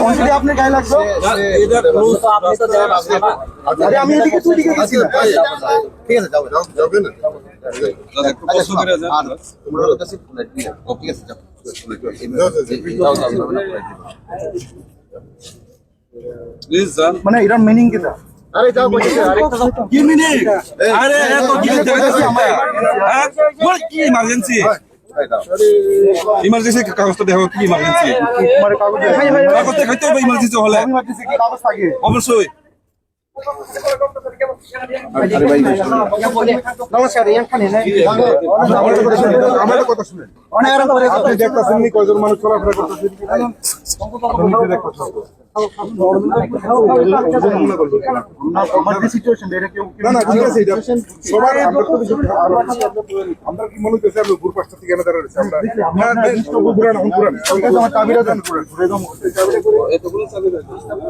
অঞ্জলি আপনার গায়ে লাগতো আরে আমি এদিকে তুই দিকে গেছি না। ঠিক আছে যাও যাও যাও কেন প্রশ্ন করে যান। তোমরা ওর কাছে ও ঠিক আছে যাও যাও যাও প্লিজ যান মানে এটার মিনিং কিটা আরে যাও বলছি আরেকটা যাও কি মিনিট আরে এত কি দেখাচ্ছি হ্যাঁ বল কি ইমার্জেন্সি ইমার্জেন্সি কাগজটা দেখো কি ইমার্জেন্সি মানে কাগজ দেখাইতে হবে ইমার্জেন্সি হলে। আমি ভাবতেছি কি কাগজ থাকে অবশ্যই নমস্কার আমার কথা শুনেন অনেক আপনি দেখতেছেন কয়জন মানুষ চলাফেরা করতেছেন আমার এটা এটা কি মনে করছি আমরা গ্রুপ আসতে থেকে এনে দাঁড়াচ্ছি আমরা না না পুরান এখন পুরান আমার চাবিটা দেন পুরো ঘুরে দাও এতগুলো চাবি দাও আমরা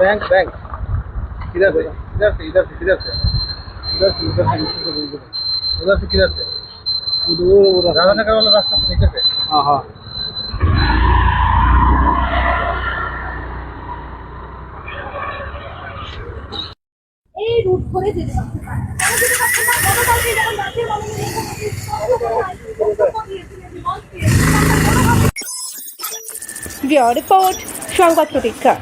बैंक बैंक किधर से इधर से इधर से किधर से इधर से इधर से उधर से किधर से उधर राधा नगर वाला रास्ता से नीचे से हाँ हाँ এই রুট করে যেতে পারতে পারে কেন যেতে পারছে না গতকালকে যখন রাজ্যের মানুষের ব্যুরো রিপোর্ট সংবাদ প্রতীক্ষা